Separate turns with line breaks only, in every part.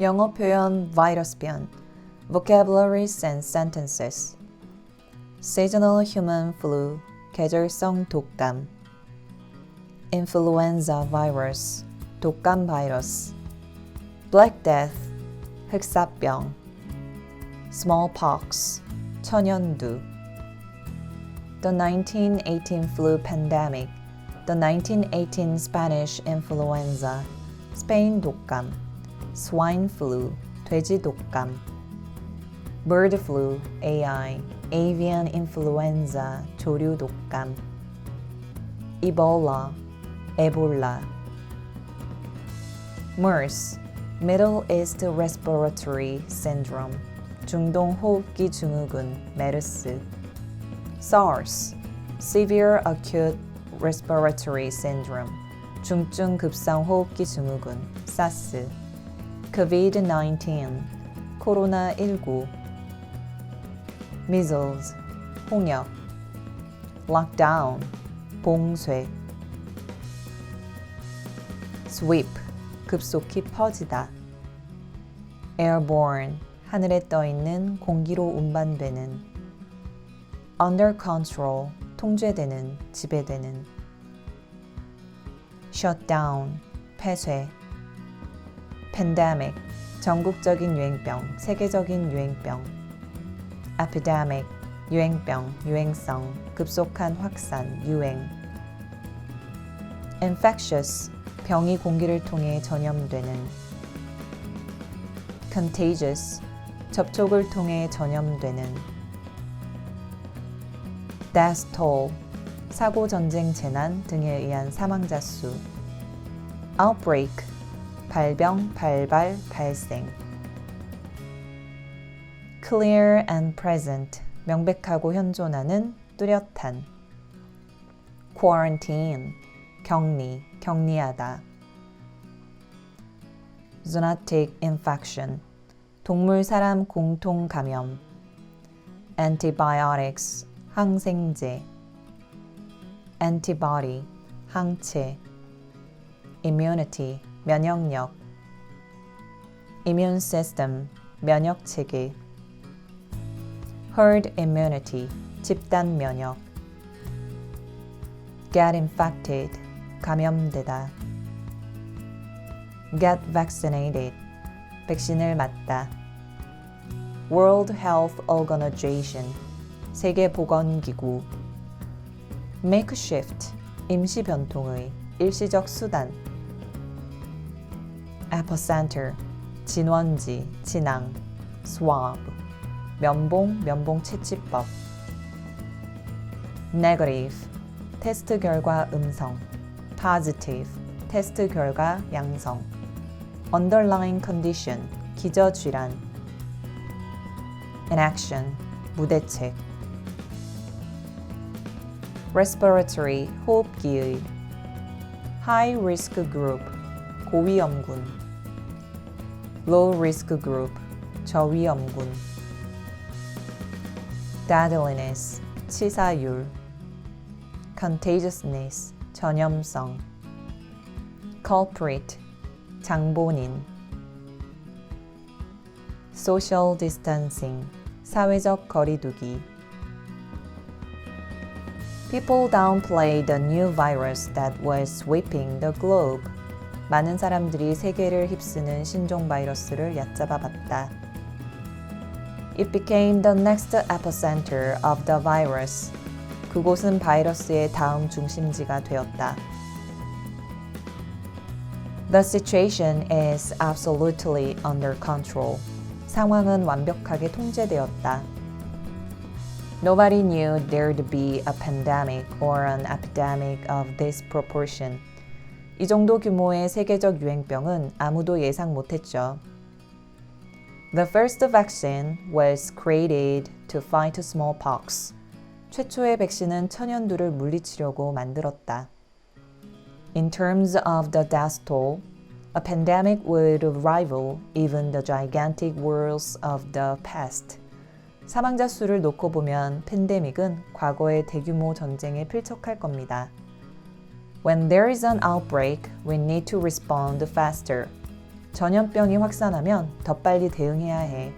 영어 표현 virus 변 vocabularies and sentences seasonal human flu 계절성 독감 influenza virus 독감 바이러스 black death 흑사병 smallpox 천연두 the 1918 flu pandemic the 1918 Spanish influenza 스페인 독감 swine flu, 돼지 독감, bird flu, AI, avian influenza, 조류 독감, Ebola, 에볼라, MERS, Middle East Respiratory Syndrome, 중동 호흡기 증후군, 메르스, SARS, Severe Acute Respiratory Syndrome, 중증 급성 호흡기 증후군, 사스. COVID-19, 코로나19, measles, 홍역, lockdown, 봉쇄, sweep, 급속히 퍼지다, airborne, 하늘에 떠 있는 공기로 운반되는, under control, 통제되는, 지배되는, shutdown, 폐쇄, pandemic, 전국적인 유행병, 세계적인 유행병. epidemic, 유행병, 유행성, 급속한 확산, 유행. infectious, 병이 공기를 통해 전염되는. contagious, 접촉을 통해 전염되는. death toll, 사고, 전쟁, 재난 등에 의한 사망자 수. outbreak, 발병, 발발, 발생. clear and present, 명백하고 현존하는, 뚜렷한. quarantine, 격리, 격리하다. zoonotic infection, 동물 사람 공통 감염. antibiotics, 항생제. antibody, 항체. immunity, 면역력 immune system 면역 체계 herd immunity 집단 면역 get infected 감염되다 get vaccinated 백신을 맞다 World Health Organization 세계 보건 기구 makeshift 임시 변통의 일시적 수단 epicenter, 진원지, 진앙, swab, 면봉, 면봉 채취법. negative, 테스트 결과 음성. positive, 테스트 결과 양성. underlying condition, 기저질환. inaction, 무대책. respiratory, 호흡기의. high risk group, 고위험군. low risk group, 저위험군. deadliness, 치사율. contagiousness, 전염성. culprit, 장본인. social distancing, 사회적 거리두기. People downplay the new virus that was sweeping the globe. 많은 사람들이 세계를 휩쓰는 신종 바이러스를 얕잡아 봤다. It became the next epicenter of the virus. 그곳은 바이러스의 다음 중심지가 되었다. The situation is absolutely under control. 상황은 완벽하게 통제되었다. Nobody knew there'd be a pandemic or an epidemic of this proportion. 이 정도 규모의 세계적 유행병은 아무도 예상 못했죠. The first vaccine was created to fight smallpox. 최초의 백신은 천연두를 물리치려고 만들었다. In terms of the death toll, a pandemic would rival even the gigantic wars of the past. 사망자 수를 놓고 보면 팬데믹은 과거의 대규모 전쟁에 필적할 겁니다. When there is an outbreak, we need to respond faster. 전염병이 확산하면 더 빨리 대응해야 해.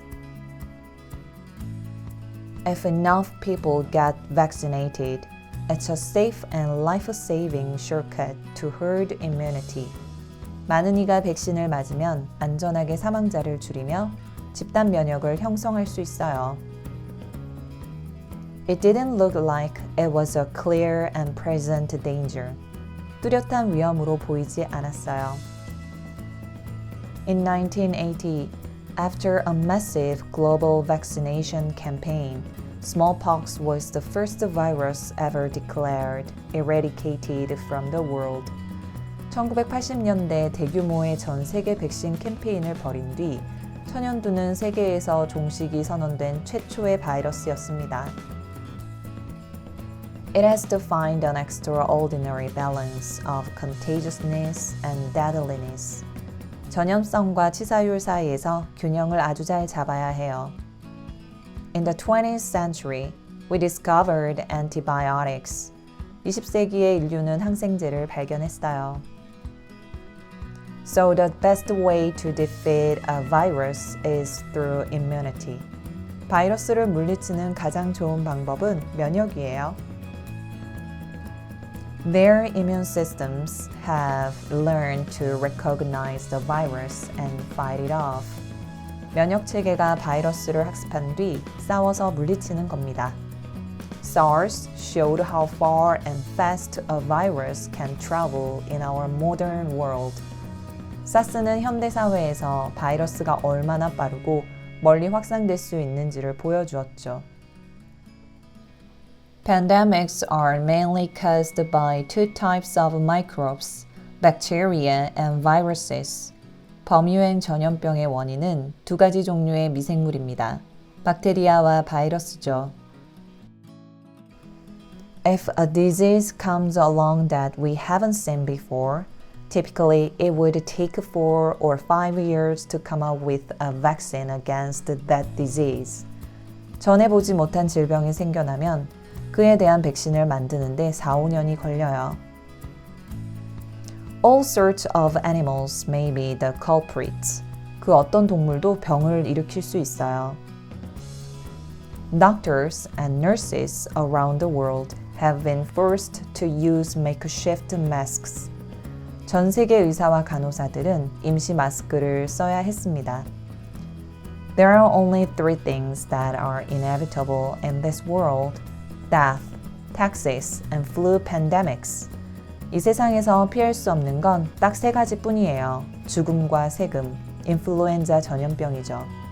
If enough people get vaccinated, it's a safe and life-saving shortcut to herd immunity. 많은 이가 백신을 맞으면 안전하게 사망자를 줄이며 집단 면역을 형성할 수 있어요. It didn't look like it was a clear and present danger. 뚜렷한 위험으로 보이지 않았어요. In 1980, after a massive global vaccination campaign, smallpox was the first virus ever declared eradicated from the world. 1980년대 대규모의 전 세계 백신 캠페인을 벌인 뒤 천연두는 세계에서 종식이 선언된 최초의 바이러스였습니다. It has to find an extraordinary balance of contagiousness and deadliness. 전염성과 치사율 사이에서 균형을 아주 잘 잡아야 해요. In the 20th century, we discovered antibiotics. 20세기의 인류는 항생제를 발견했어요. So the best way to defeat a virus is through immunity. 바이러스를 물리치는 가장 좋은 방법은 면역이에요. Their immune systems have learned to recognize the virus and fight it off. 면역 체계가 바이러스를 학습한 뒤 싸워서 물리치는 겁니다. SARS showed how far and fast a virus can travel in our modern world. 사스는 현대 사회에서 바이러스가 얼마나 빠르고 멀리 확산될 수 있는지를 보여주었죠. Pandemics are mainly caused by two types of microbes, bacteria and viruses. 범유행 전염병의 원인은 두 가지 종류의 미생물입니다. 박테리아와 바이러스죠. If a disease comes along that we haven't seen before, typically it would take four or five years to come up with a vaccine against that disease. 전에 보지 못한 질병이 생겨나면 그에 대한 백신을 만드는데 4, 5년이 걸려요. All sorts of animals may be the culprits. 그 어떤 동물도 병을 일으킬 수 있어요. Doctors and nurses around the world have been forced to use makeshift masks. 전 세계 의사와 간호사들은 임시 마스크를 써야 했습니다. There are only three things that are inevitable in this world Death, taxes, and flu pandemics. 이 세상에서 피할 수 없는 건 딱 세 가지뿐이에요. 죽음과 세금, 인플루엔자 전염병이죠.